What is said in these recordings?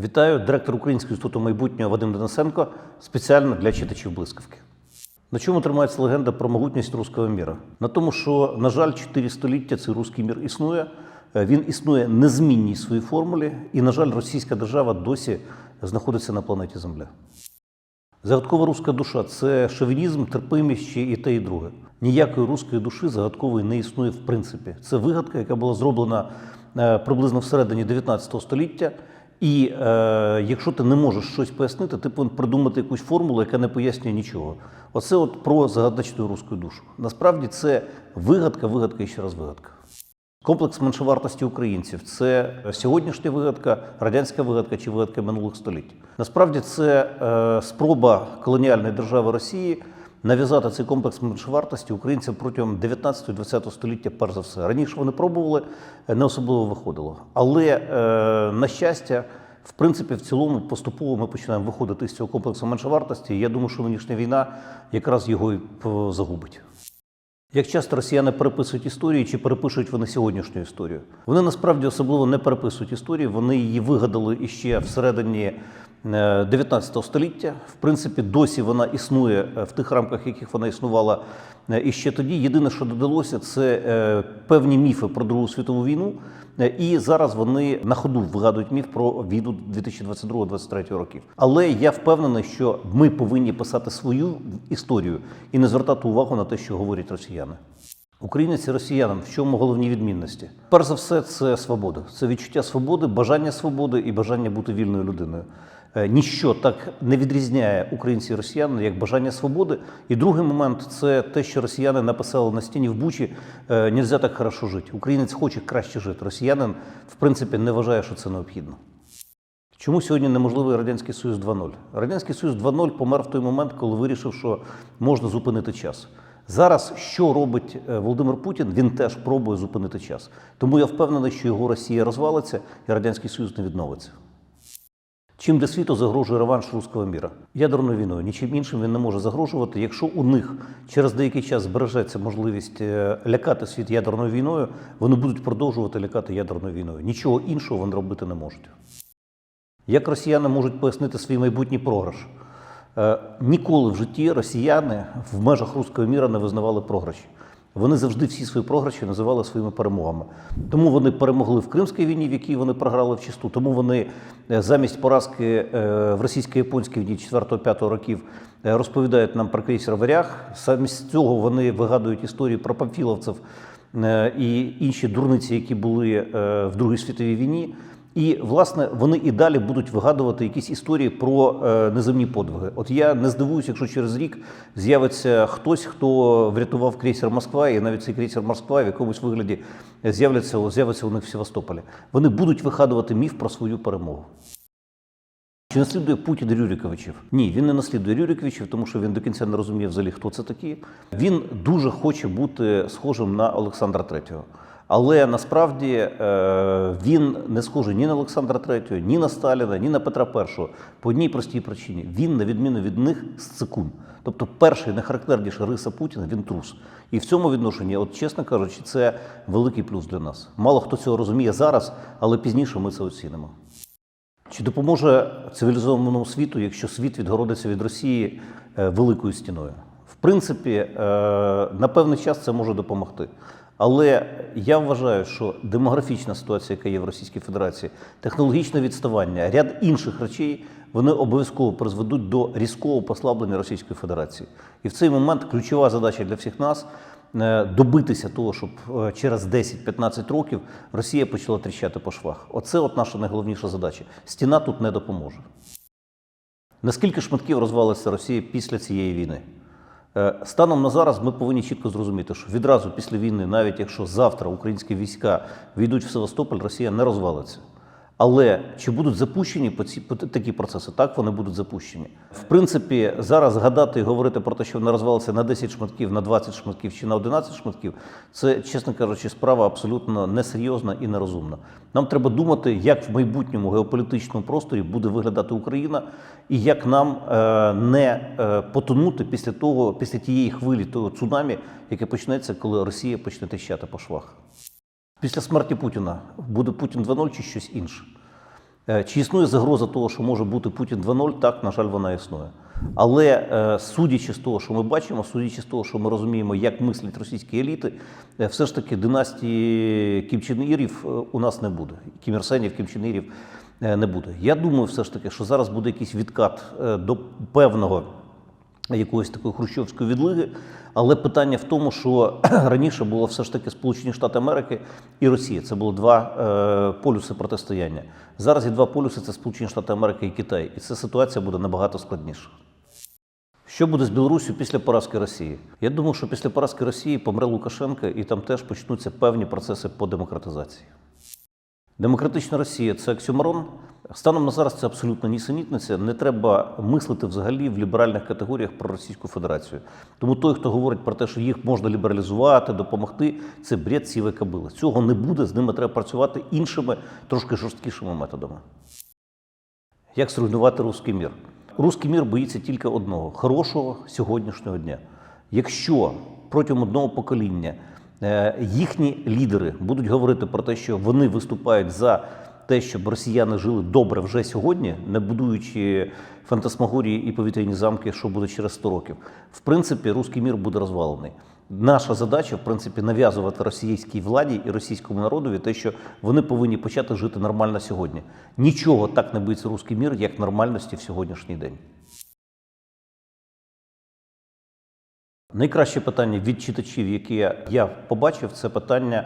Вітаю, директор Українського інституту майбутнього Вадим Денисенко спеціально для читачів блискавки. На чому тримається легенда про могутність руського міра? На тому, що, на жаль, чотири століття цей руський мір існує. Е, Він існує незмінній своїй формулі, і, на жаль, російська держава досі знаходиться на планеті Земля. Загадкова руська душа це шовінізм, терпимість і те, і друге. Ніякої руської душі загадкової не існує в принципі. Це вигадка, яка була зроблена е, приблизно всередині 19 століття. І е, якщо ти не можеш щось пояснити, ти повинен придумати якусь формулу, яка не пояснює нічого. Оце от про загадочну руську душу. Насправді це вигадка, вигадка і ще раз вигадка. Комплекс меншовартості українців це сьогоднішня вигадка, радянська вигадка чи вигадка минулих століть. Насправді це е, спроба колоніальної держави Росії нав'язати цей комплекс меншовартості українцям протягом 19-20 століття, перш за все. Раніше вони пробували, не особливо виходило. Але е, на щастя, в принципі, в цілому поступово ми починаємо виходити з цього комплексу меншовартості. Я думаю, що нинішня війна якраз його і загубить. Як часто росіяни переписують історії, чи перепишуть вони сьогоднішню історію? Вони насправді особливо не переписують історію, вони її вигадали іще всередині 19 століття. В принципі, досі вона існує е, в тих рамках, яких вона існувала е, іще тоді. Єдине, що додалося, це е, певні міфи про Другу світову війну. Е, І зараз вони на ходу вигадують міф про війну 2022-2023 років. Але я впевнений, що ми повинні писати свою історію і не звертати увагу на те, що говорять росіяни. Українець і росіянам в чому головні відмінності? Перш за все, це свобода. Це відчуття свободи, бажання свободи і бажання бути вільною людиною. Е, Ніщо так не відрізняє українців і росіян, як бажання свободи. І другий момент це те, що росіяни написали на стіні в Бучі: е, нельзя так хорошо жити. Українець хоче краще жити. Росіянин, в принципі, не вважає, що це необхідно. Чому сьогодні неможливий Радянський Союз 2.0? Радянський Союз 2.0 помер в той момент, коли вирішив, що можна зупинити час. Зараз що робить е, Володимир Путін? Він теж пробує зупинити час. Тому я впевнений, що його Росія розвалиться і Радянський Союз не відновиться. Чим для світу загрожує реванш руського міра? Ядерною війною. Нічим іншим він не може загрожувати. Якщо у них через деякий час збережеться можливість е, лякати світ ядерною війною, вони будуть продовжувати лякати ядерною війною. Нічого іншого вони робити не можуть. Як росіяни можуть пояснити свій майбутній програш? Е, Ніколи в житті росіяни в межах руського міра не визнавали програші. Вони завжди всі свої програші називали своїми перемогами. Тому вони перемогли в Кримській війні, в якій вони програли в чисту. Тому вони е, замість поразки е, в російсько-японській війні 4-5 років е, розповідають нам про крейсер Варяг. Замість цього вони вигадують історії про памфіловців і інші дурниці, які були в Другій світовій війні. І власне вони і далі будуть вигадувати якісь історії про е, неземні подвиги. От я не здивуюся, якщо через рік з'явиться хтось, хто врятував крейсер Москва, і навіть цей крейсер Москва в якомусь вигляді з'являться з'явиться у них в Севастополі. Вони будуть вигадувати міф про свою перемогу. Чи наслідує Путін Рюриковичів? Ні, він не наслідує Рюриковичів, тому що він до кінця не розуміє взагалі, хто це такі. Він дуже хоче бути схожим на Олександра III. Але насправді е, він не схожий ні на Олександра III, ні на Сталіна, ні на Петра І. По одній простій причині. Він, на відміну від них, сцикун. Тобто перший найхарактерніша риса Путіна він трус. І в цьому відношенні, от чесно кажучи, це великий плюс для нас. Мало хто цього розуміє зараз, але пізніше ми це оцінимо. Чи допоможе цивілізованому світу, якщо світ відгородиться від Росії е, великою стіною? В принципі, е, на певний час це може допомогти. Але я вважаю, що демографічна ситуація, яка є в Російській Федерації, технологічне відставання, ряд інших речей, вони обов'язково призведуть до різкого послаблення Російської Федерації. І в цей момент ключова задача для всіх нас е, добитися того, щоб е, через 10-15 років Росія почала тріщати по швах. Оце от наша найголовніша задача. Стіна тут не допоможе. Наскільки шматків розвалиться Росія після цієї війни? Е, Станом на зараз ми повинні чітко зрозуміти, що відразу після війни, навіть якщо завтра українські війська війдуть в Севастополь, Росія не розвалиться. Але чи будуть запущені по ці по такі процеси? Так вони будуть запущені. В принципі, зараз гадати і говорити про те, що вона розвалиться на 10 шматків, на 20 шматків чи на 11 шматків, це, чесно кажучи, справа абсолютно несерйозна і нерозумна. Нам треба думати, як в майбутньому геополітичному просторі буде виглядати Україна, і як нам е, не е, потонути після того, після тієї хвилі, того цунамі, яке почнеться, коли Росія почне тріщати по швах. Після смерті Путіна буде Путін 2.0 чи щось інше. Е, Чи існує загроза того, що може бути Путін 2.0? Так, на жаль, вона існує. Але е, судячи з того, що ми бачимо, судячи з того, що ми розуміємо, як мислять російські еліти, е, все ж таки династії Кім Чен Ірів е, у нас не буде. Кім Ір Сенів, Кім Чен Ірів е, не буде. Я думаю, все ж таки, що зараз буде якийсь відкат до певного якоїсь такої хрущовської відлиги. Але питання в тому, що раніше було все ж таки Сполучені Штати Америки і Росія. Це було два е, полюси протистояння. Зараз є два полюси: це Сполучені Штати Америки і Китай. І ця ситуація буде набагато складніша. Що буде з Білоруссю після поразки Росії? Я думаю, що після поразки Росії помре Лукашенко, і там теж почнуться певні процеси по демократизації. Демократична Росія це оксюмарон. Станом на зараз це абсолютно нісенітниця. Не треба мислити взагалі в ліберальних категоріях про Російську Федерацію. Тому той, хто говорить про те, що їх можна лібералізувати, допомогти, це бред сіве кобили. Цього не буде. З ними треба працювати іншими, трошки жорсткішими методами. Як зруйнувати руський мір? Руський мір боїться тільки одного хорошого сьогоднішнього дня. Якщо протягом одного покоління їхні лідери будуть говорити про те, що вони виступають за те, щоб росіяни жили добре вже сьогодні, не будуючи фантасмагорії і повітряні замки, що буде через 100 років, в принципі, руський мір буде розвалений. Наша задача, в принципі, нав'язувати російській владі і російському народові те, що вони повинні почати жити нормально сьогодні. Нічого так не боїться руський мір, як нормальності в сьогоднішній день. Найкраще питання від читачів, які я- побачив, це питання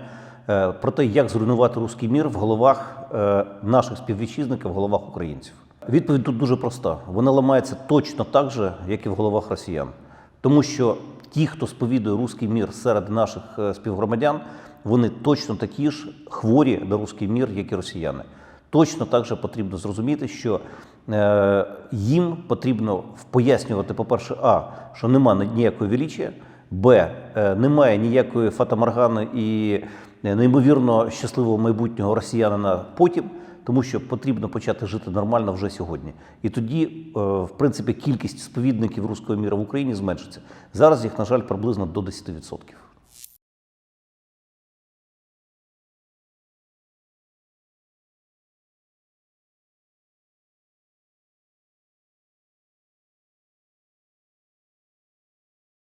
е, про те, як зруйнувати руський мір в головах е, наших співвітчизників, в головах українців. Відповідь тут дуже проста. Вона ламається точно так же, як і в головах росіян. Тому що ті, хто сповідує руський мір серед наших е, співгромадян, вони точно такі ж хворі на руський мір, як і росіяни. Точно так же потрібно зрозуміти, що е, їм потрібно пояснювати, по-перше, а, що нема ніякої величія, б, е, немає ніякої фатаморгани і е, неймовірно щасливого майбутнього росіянина потім, тому що потрібно почати жити нормально вже сьогодні. І тоді, в принципі, кількість сповідників руського міра в Україні зменшиться. Зараз їх, на жаль, приблизно до 10%.